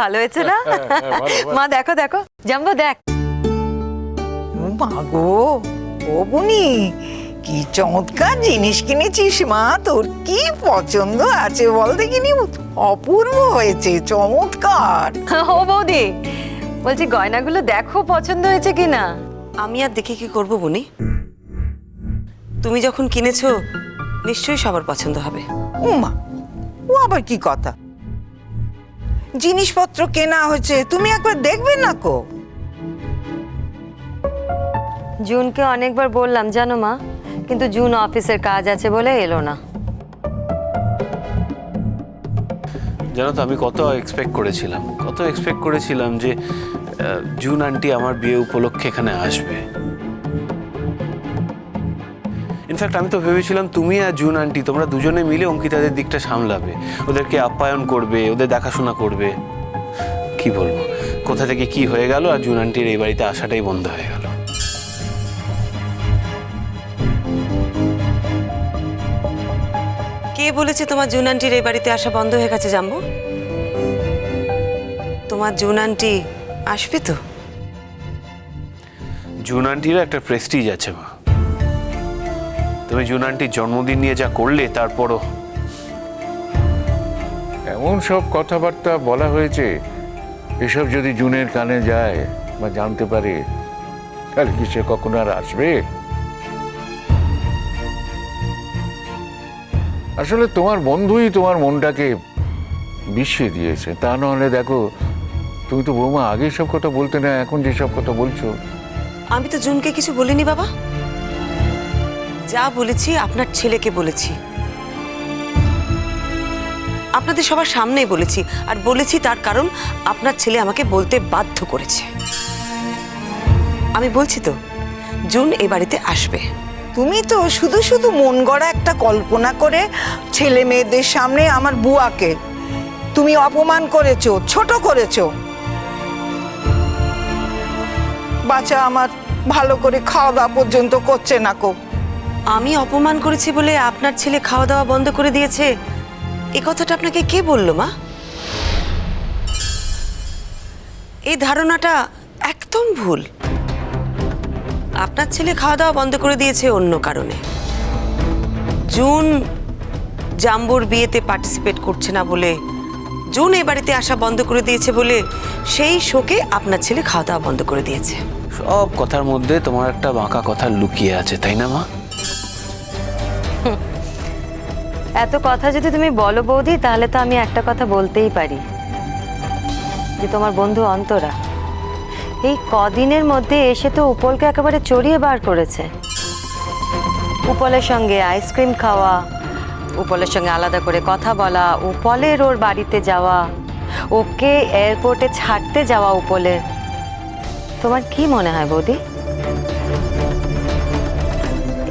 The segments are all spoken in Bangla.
ভালো হয়েছে না? মা দেখো দেখো। জাম্বো দেখ। মা গো ও বুনি কি চমৎকার জিনিস কিনেছিস মা তোর কি পছন্দ আছে বল দেখিনি অপূর্ব হয়েছে চমৎকার। ও বৌদি বলছি গয়নাগুলো দেখো পছন্দ হয়েছে কিনা? আমি আর দেখে কি করব বনি? তুমি যখন কিনেছো নিশ্চয়ই সবার পছন্দ হবে। উমা ও আবার কি কথা? জিনিসপত্র কেনা হয়েছে তুমি একবার দেখবে না কো। জুনকে অনেকবার বললাম জানো মা? কিন্তু জুন অফিসের কাজ আছে বলে এলো না। জানো তো আমি কত এক্সপেক্ট করেছিলাম। কত এক্সপেক্ট করেছিলাম যে জুন আন্টি আমার বিয়ে উপলক্ষে এখানে আসবে। ইনফ্যাক্ট আমি তো ভেবেছিলাম তুমি আর জুন আন্টি তোমরা দুজনে মিলে অঙ্কিতাদের দিকটা সামলাবে। ওদেরকে আপ্যায়ন করবে ওদের দেখাশোনা করবে। কি বলব? কোথা থেকে কি হয়ে গেল আর জুন আন্টির এই বাড়িতে আসাটাই বন্ধ হয়ে গেল। কে বলেছে তোমার জুন আন্টির এই বাড়িতে আসা বন্ধ হয়ে গেছে জাম্বু? তোমার জুন আন্টি আসবে তো? জুন আন্টিরও একটা প্রেস্টিজ আছে মা। তুমি জুন আন্টির জন্মদিন নিয়ে যা করলে তারপরও। এমন সব কথাবার্তা বলা হয়েছে এসব যদি জুনের কানে যায় বা জানতে পারে তাহলে কি সে কখনো আর আসবে? আসলে তোমার বন্ধুই তোমার মনটাকে বিষিয়ে দিয়েছে তা নাহলে দেখো তুমি তো বৌমা আগে সব কথা বলতে না এখন যেসব কথা বলছো। আমি তো জুনকে কিছু বলিনি বাবা। যা বলেছি, আপনার ছেলেকে বলেছি। আপনাদের সবার সামনেই বলেছি, আর বলেছি তার কারণ আপনার ছেলে আমাকে বলতে বাধ্য করেছে। আমি বলছি তো, জুন এই বাড়িতে আসবে। তুমি তো শুধু শুধু মন গড়া একটা কল্পনা করে ছেলে মেয়েদের সামনে আমার বুয়াকে তুমি অপমান করেছ, ছোট করেছ। বাচ্চা আমার ভালো করে খাওয়া দাওয়া পর্যন্ত করছে না কো। আমি অপমান করেছি বলে আপনার ছেলে খাওয়া দাওয়া বন্ধ করে দিয়েছে? এ কথাটা আপনাকে কে বলল, মা? এই ধারণাটা একদম ভুল। আপনার ছেলে খাওয়া দাওয়া বন্ধ করে দিয়েছে অন্য কারণে। জুন জাম্বুর বিয়েতে পার্টিসিপেট করছে না বলে, জুন এই বাড়িতে আসা বন্ধ করে দিয়েছে বলে সেই শোকে আপনার ছেলে খাওয়া দাওয়া বন্ধ করে দিয়েছে। সব কথার মধ্যে তোমার একটা বাঁকা কথা লুকিয়ে আছে, তাই না, মা? এত কথা যদি তুমি বলো বৌদি, তাহলে তো আমি একটা কথা বলতেই পারি। যে তোমার বন্ধু অন্তরা, এই কদিনের মধ্যে এসে তো উপলকে একেবারে চড়িয়ে বার করেছে। উপলের সঙ্গে আইসক্রিম খাওয়া, উপলের সঙ্গে আলাদা করে কথা বলা, উপলের ওর বাড়িতে যাওয়া, ওকে এয়ারপোর্টে ছাড়তে যাওয়া উপলের। তোমার কি মনে হয় বৌদি?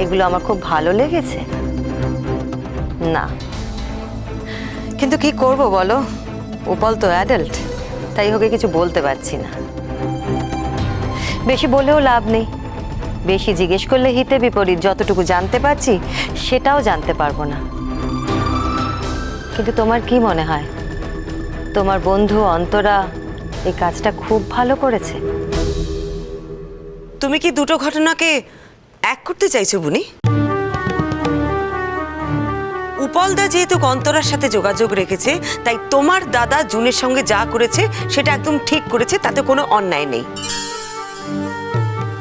এগুলো আমার খুব ভালো লেগেছে। না। কিন্তু কি করব বলো? উপল তো অ্যাডাল্ট তাই ওকে কিছু বলতে পারছি না। বেশি বলেও লাভ নেই। বেশি জিজ্ঞেস করলে হিতে বিপরীত যতটুকু জানতে পারছি, সেটাও জানতে পারব না। কিন্তু তোমার কি মনে হয়? তোমার বন্ধু অন্তরা এই কাজটা খুব ভালো করেছে। তুমি কি দুটো ঘটনাকে এক করতে চাইছো বুনি? উপলদা যেহেতু অন্তরার সাথে যোগাযোগ রেখেছে, তাই তোমার দাদা জুনের সঙ্গে যা করেছে, সেটা একদম ঠিক করেছে, তাতে কোনো অন্যায় নেই।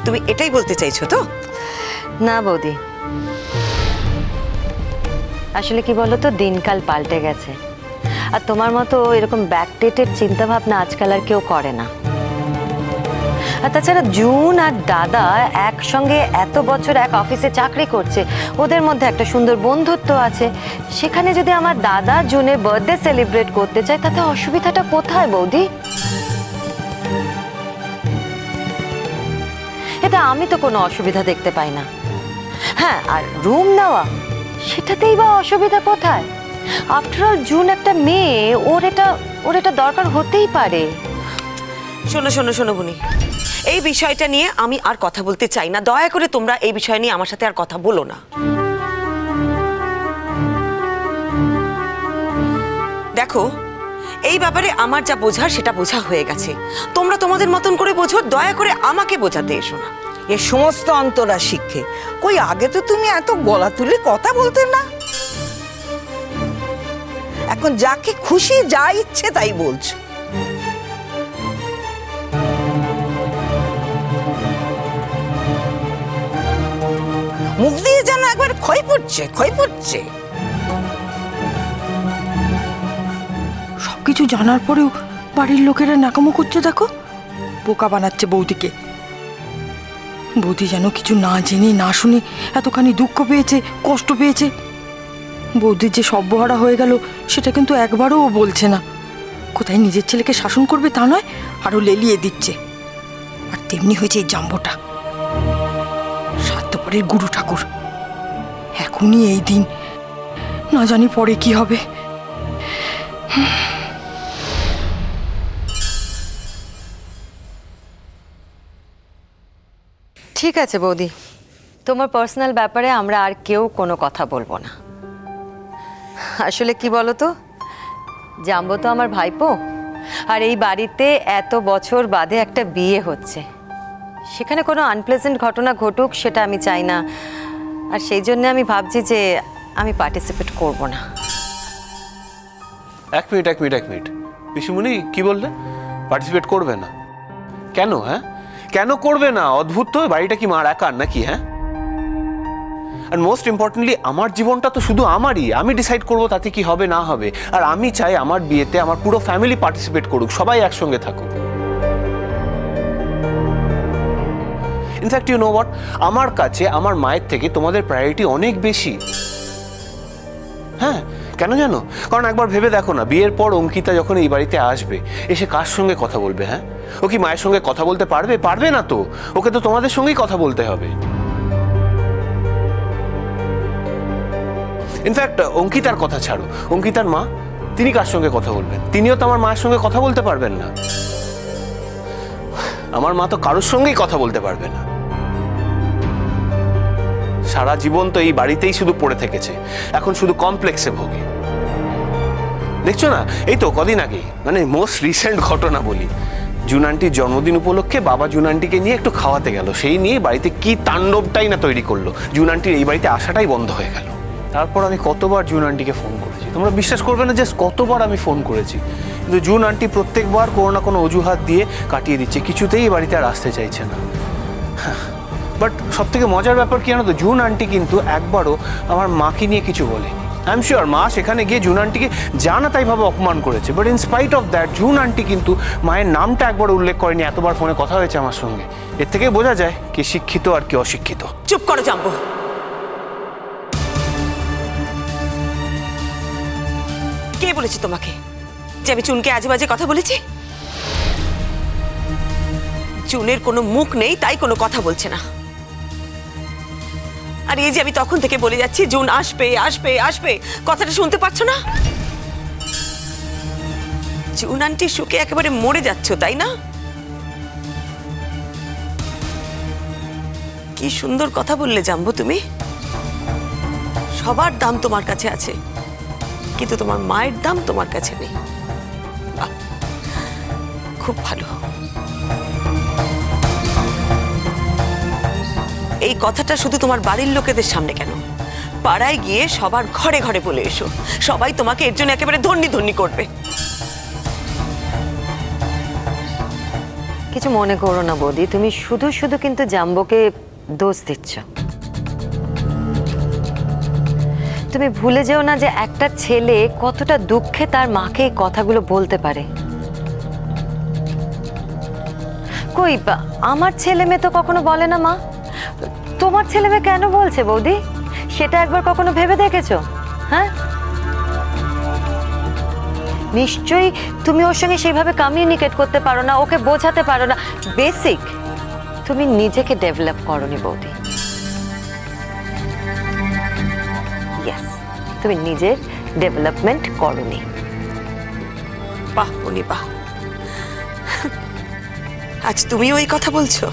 তুমি এটাই বলতে চাইছো তো? না বৌদি। আসলে কি বলো তো দিনকাল পাল্টে গেছে। আর তোমার মতো এরকম ব্যাকডেটেড চিন্তাভাবনা আজকাল আর কেউ করে না। আর তাছাড়া জুন আর দাদা একসঙ্গে এত বছর এক অফিসে চাকরি করছে। ওদের মধ্যে একটা সুন্দর বন্ধুত্ব আছে। সেখানে যদি আমার দাদা জুনের বার্থডে সেলিব্রেট করতে চায়, তাতে অসুবিধাটা কোথায় বৌদি? এটা আমি তো কোনো অসুবিধা দেখতে পাই না। হ্যাঁ আর রুম নেওয়া, সেটাতেই বা অসুবিধা কোথায়? আফটার অল জুন একটা মেয়ে, ওর এটা ওর এটা দরকার হতেই পারে। শোনো শোনো শোনো, বুনি। এই বিষয়টা নিয়ে আমি আর কথা বলতে চাই না। দয়া করে তোমরা এই বিষয় নিয়ে আমার সাথে আর কথা বলো না। দেখো, এই ব্যাপারে আমার যা বোঝার সেটা বোঝা হয়ে গেছে। তোমরা তোমাদের মতন করে বোঝো, দয়া করে আমাকে বোঝাতে এসো না। এ সমস্ত অন্তরা শিক্ষে, কই আগে তো তুমি এত গলা তুলে কথা বলতে না? এখন যাকে খুশি যা ইচ্ছে তাই বলছো। মুখ দিয়ে যেন একবার ক্ষয় পড়ছে ক্ষয় পড়ছে সবকিছু জানার পরেও বাড়ির লোকেরা নাকামো করছে, দেখো। বোকা বানাচ্ছে বৌদিকে। বৌদি যেন কিছু না জেনে, না শুনে এতখানি দুঃখ পেয়েছে, কষ্ট পেয়েছে। বৌদির যে সব্যহারা হয়ে গেল, সেটা কিন্তু একবারও ও বলছে না। কোথায় নিজের ছেলেকে শাসন করবে তা নয়, আরও লেলিয়ে দিচ্ছে। আর তেমনি হয়েছে এই জাম্বোটা। স্বার্থপরের গুরু ঠাকুর। এখনই এই দিন। না জানি পরে কি হবে। ঠিক আছে বৌদি। তোমার পার্সোনাল ব্যাপারে আমরা আর কেউ কোনো কথা বলব না। আসলে কি বলো তো জাম্বো তো আমার ভাইপো। আর এই বাড়িতে এত বছর বাদে একটা বিয়ে হচ্ছে। সেখানে কোনো আনপ্লেজেন্ট ঘটনা ঘটুক, সেটা আমি চাই না। আর সেই জন্য আমি ভাবছি যে আমি পার্টিসিপেট করব না। এক মিনিট এক মিনিট এক মিনিট। পিসিমণি, কি বললে? পার্টিসিপেট করবে না। কেন হ্যাঁ? কেন করবে না? অদ্ভুত তো, বাড়িটা কি মার একার নাকি হ্যাঁ? আর মোস্ট ইম্পর্টেন্টলি আমার জীবনটা তো শুধু আমারই। আমি ডিসাইড করব তাতে কি হবে, না হবে। আর আমি চাই আমার বিয়েতে আমার পুরো ফ্যামিলি পার্টিসিপেট করুক, সবাই একসঙ্গে থাকুক। ইনফ্যাক্ট ইউ নো হোয়াট আমার কাছে, আমার মায়ের থেকে তোমাদের প্রায়োরিটি অনেক বেশি। হ্যাঁ কেন জানো? কারণ একবার ভেবে দেখো না, বিয়ের পর অঙ্কিতা যখন এই বাড়িতে আসবে, এসে কার সঙ্গে কথা বলবে হ্যাঁ? ও কি মায়ের সঙ্গে কথা বলতে পারবে? পারবে না তো। ওকে তো তোমাদের সঙ্গেই কথা বলতে হবে। ইনফ্যাক্ট অঙ্কিতার কথা ছাড়ো। অঙ্কিতার মা, তিনি কার সঙ্গে কথা বলবেন? তিনিও তো আমার মায়ের সঙ্গে কথা বলতে পারবেন না। আমার মা তো কারোর সঙ্গেই কথা বলতে পারবে না। সারা জীবন তো এই বাড়িতেই শুধু পড়ে থেকেছে। এখন শুধু কমপ্লেক্সে ভোগে। দেখছ না? এই তো কদিন আগে মানে মোস্ট রিসেন্ট ঘটনা বলি। জুন আন্টির জন্মদিন উপলক্ষে বাবা জুন আন্টিকে নিয়ে একটু খাওয়াতে গেল। সেই নিয়ে বাড়িতে কি তাণ্ডবটাই না তৈরি করল। জুন আন্টির এই বাড়িতে আসাটাই বন্ধ হয়ে গেল। তারপর আমি কতবার জুন আন্টিকে ফোন করেছি। তোমরা বিশ্বাস করবে না যে কতবার আমি ফোন করেছি। কিন্তু জুন আন্টি প্রত্যেকবার কোনো না কোনো অজুহাত দিয়ে কাটিয়ে দিচ্ছে। কিছুতেই বাড়িতে আর আসতে চাইছে না। বাট সব থেকে মজার ব্যাপার কি জানো তো? জুন আন্টি কিন্তু একবারও আমার মাকে নিয়ে কিছু বলে আই এম শিওর মা সেখানে গিয়ে জুন আন্টিকে জানা তাইভাবে অপমান করেছে। But in spite of that June aunty কিন্তু মায়ের নামটা একবার উল্লেখ করেনি, এতবার ফোনে কথা হয়েছে আমার সঙ্গে। এর থেকে বোঝা যায় কে শিক্ষিত আর কে অশিক্ষিত। চুপ করো, জাম্বো। কে বলেছে তোমাকে যে আমি চুনকে আজে বাজে কথা বলেছি? চুনের কোনো মুখ নেই, তাই কোনো কথা বলছে না। আর এই যে আমি তখন থেকে বলে যাচ্ছি, জুন আসবে আসবে আসবে। কথাটা শুনতে পাচ্ছ না? জুন আন্টির সুখে একেবারে মরে যাচ্ছ, তাই না? কি সুন্দর কথা বললে জাম্বো তুমি। সবার দাম তোমার কাছে আছে, কিন্তু তোমার মায়ের দাম তোমার কাছে নেই। খুব ভালো। এই কথাটা শুধু তোমার বাড়ির লোকেদের সামনে কেন? পাড়ায় গিয়ে সবার ঘরে ঘরে বলে এসো। সবাই তোমাকে এর জন্য একেবারে ধন্যি ধন্যি করবে। কিছু মনে করো না বৌদি, তুমি শুধু শুধু কিন্তু জাম্বোকে দোষ দিচ্ছ। তুমি ভুলে যেও না যে একটা ছেলে কতটা দুঃখে তার মাকে কথাগুলো বলতে পারে। কই আমার ছেলে মেয়ে তো কখনো বলে না মা? তোমার ছেলে মেয়ে কেন বলছে বৌদি? সেটা একবার কখনো ভেবে দেখেছ? হ্যাঁ? নিশ্চয়ই তুমি ওর সঙ্গে সেইভাবে কমিউনিকেট করতে পারো না, ওকে বোঝাতে পারো না। বেসিক তুমি নিজেকে ডেভেলপ করনি বৌদি। তুমি নিজের ডেভেলপমেন্ট করনি। বাহ বাহ। আজ তুমিও এই কথা বলছো?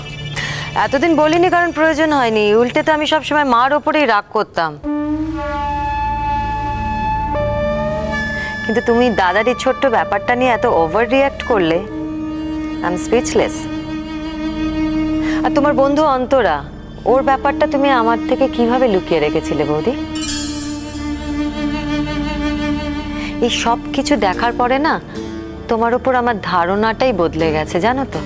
এতদিন বলিনি কারণ প্রয়োজন হয়নি। উল্টে তো আমি সবসময় মার ওপরেই রাগ করতাম। কিন্তু তুমি দাদার এই ছোট্ট ব্যাপারটা নিয়ে এত ওভার রিয়াক্ট করলে আই এম স্পিচলেস আর তোমার বন্ধু অন্তরা, ওর ব্যাপারটা তুমি আমার থেকে কীভাবে লুকিয়ে রেখেছিলে বৌদি? এই সব কিছু দেখার পরে না, তোমার উপর আমার ধারণাটাই বদলে গেছে, জানো তো?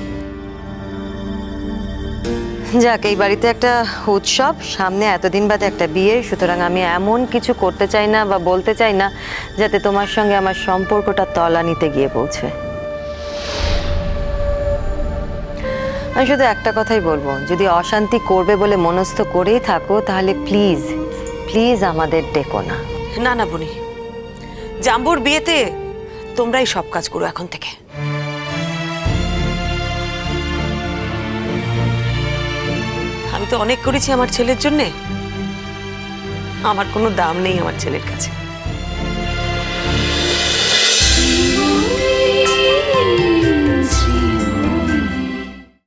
যাক, এই বাড়িতে একটা উৎসব, সামনে এতদিন বাদে একটা বিয়ে, সুতরাং আমি এমন কিছু করতে চাই না বা বলতে চাই না যাতে তোমার সঙ্গে আমার সম্পর্কটা তলানিতে গিয়ে পৌঁছে। আমি শুধু একটা কথাই বলব, যদি অশান্তি করবে বলে মনস্থ করেই থাকো, তাহলে প্লিজ প্লিজ আমাদের ডেকো না। না না, বনি। জাম্বুর বিয়েতে তোমরাই সব কাজ করো এখন থেকে। অনেক করেছি আমার ছেলের জন্যে? আমার কোনো দাম নেই আমার ছেলের কাছে।